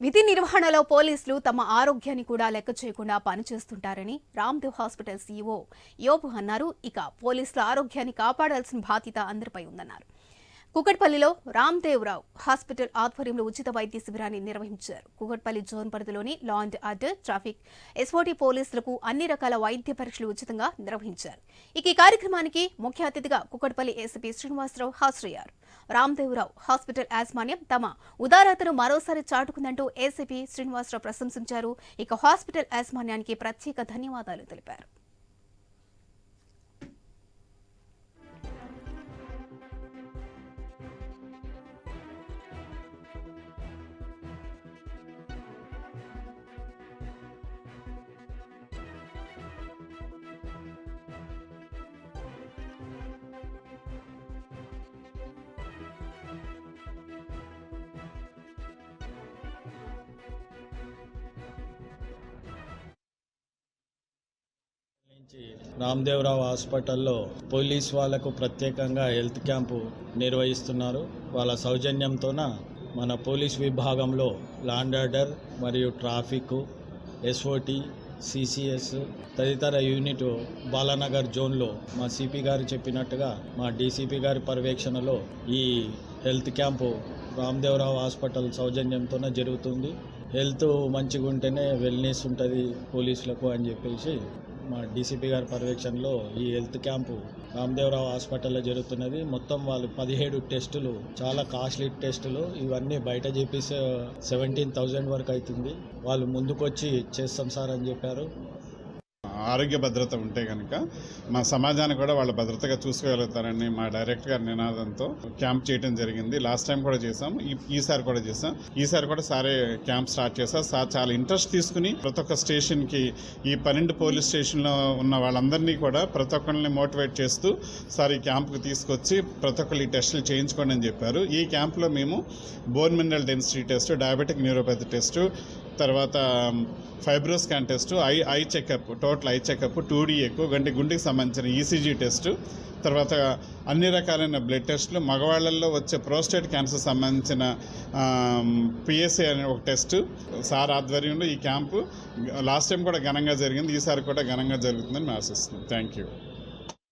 విధి నిర్వహణలో పోలీసులు తమ ఆరోగ్యాన్ని కూడా లెక్క చేయకుండా పనిచేస్తుంటారని రామ్దేవ్ హాస్పిటల్ సీఈఓ యోబు అన్నారు. ఇక పోలీసుల ఆరోగ్యాన్ని కాపాడాల్సిన బాధ్యత అందరిపై ఉందన్నారు. కుకట్పల్లిలో రామ్దేవ్రావు హాస్పిటల్ ఆధ్వర్యంలో ఉచిత వైద్య శిబిరాన్ని నిర్వహించారు. కుకట్పల్లి జోన్ పరిధిలోని law and order traffic SOT పోలీసులకు అన్ని రకాల వైద్య పరీక్షలు ఉచితంగా నిర్వహించారు. ఇక ఈ కార్యక్రమానికి ముఖ్య అతిథిగా కుకట్పల్లి ఏసీపీ శ్రీనివాసరావు హాజరయ్యారు. రామ్దేవ్రావు హాస్పిటల్ యాజమాన్యం తమ ఉదారతను మరోసారి చాటుకుందంటూ ఏసీపీ శ్రీనివాసరావు ప్రశంసించారు. ఇక హాస్పిటల్ యాజమాన్యానికి ప్రత్యేక ధన్యవాదాలు తెలిపారు. నుంచి రామదేవరావు హాస్పిటల్లో పోలీస్ వాళ్ళకు ప్రత్యేకంగా హెల్త్ క్యాంపు నిర్వహిస్తున్నారు. వాళ్ళ సౌజన్యంతోన మన పోలీస్ విభాగంలో లాండ్ ఆర్డర్ మరియు ట్రాఫిక్ ఎస్ఓటి సిసిఎస్ తదితర యూనిట్ బాలానగర్ జోన్లో మా సిపి గారు చెప్పినట్టుగా మా డీసీపీ గారి పర్యవేక్షణలో ఈ హెల్త్ క్యాంపు రామదేవరావు హాస్పిటల్ సౌజన్యంతోనే జరుగుతుంది. హెల్త్ మంచిగా ఉంటేనే వెల్నెస్ ఉంటుంది పోలీసులకు అని చెప్పేసి మా డీసీపీ గారి పర్యవేక్షణలో ఈ హెల్త్ క్యాంపు రామదేవరావు హాస్పిటల్లో జరుగుతున్నది. మొత్తం వాళ్ళు పదిహేడు టెస్టులు చాలా కాస్ట్లీ టెస్టులు ఇవన్నీ బయట చేపిస్తే సెవెంటీన్ థౌజండ్ వరకు అవుతుంది. వాళ్ళు ముందుకొచ్చి చేస్తాం సార్ అని చెప్పారు. ఆరోగ్య భద్రత ఉంటే కనుక మా సమాజాన్ని కూడా వాళ్ళ భద్రతగా చూసుకోగలుగుతారని మా డైరెక్టర్ గారి నినాదంతో క్యాంప్ చేయడం జరిగింది. లాస్ట్ టైం కూడా చేసాం ఈ- ఈసారి కూడా చేసాం ఈసారి కూడా సారే క్యాంప్ స్టార్ట్ చేసాం సార్ చాలా ఇంట్రెస్ట్ తీసుకుని ప్రతి ఒక్క స్టేషన్కి ఈ పన్నెండు పోలీస్ స్టేషన్లో ఉన్న వాళ్ళందరినీ కూడా ప్రతి ఒక్కరిని మోటివేట్ చేస్తూ సార్ ఈ క్యాంప్కి తీసుకొచ్చి ప్రతి ఒక్కరు ఈ టెస్టులు చేయించుకోండి అని చెప్పారు. ఈ క్యాంప్లో మేము bone mineral density test diabetic neuropathy test తర్వాత fibroscan test eye eye checkup total eye checkup two D ఎక్కువ అంటే గుండెకి సంబంధించిన ఈసీజీ టెస్ట్ తర్వాత అన్ని రకాలైన బ్లడ్ టెస్టులు మగవాళ్ళల్లో వచ్చే ప్రోస్టేట్ క్యాన్సర్ సంబంధించిన um, పిఎస్ఏ అనే ఒక టెస్ట్ సార్ ఆధ్వర్యంలో ఈ క్యాంపు లాస్ట్ టైం కూడా ఘనంగా జరిగింది ఈసారి కూడా ఘనంగా జరుగుతుందని మేము ఆశిస్తున్నాం. Thank you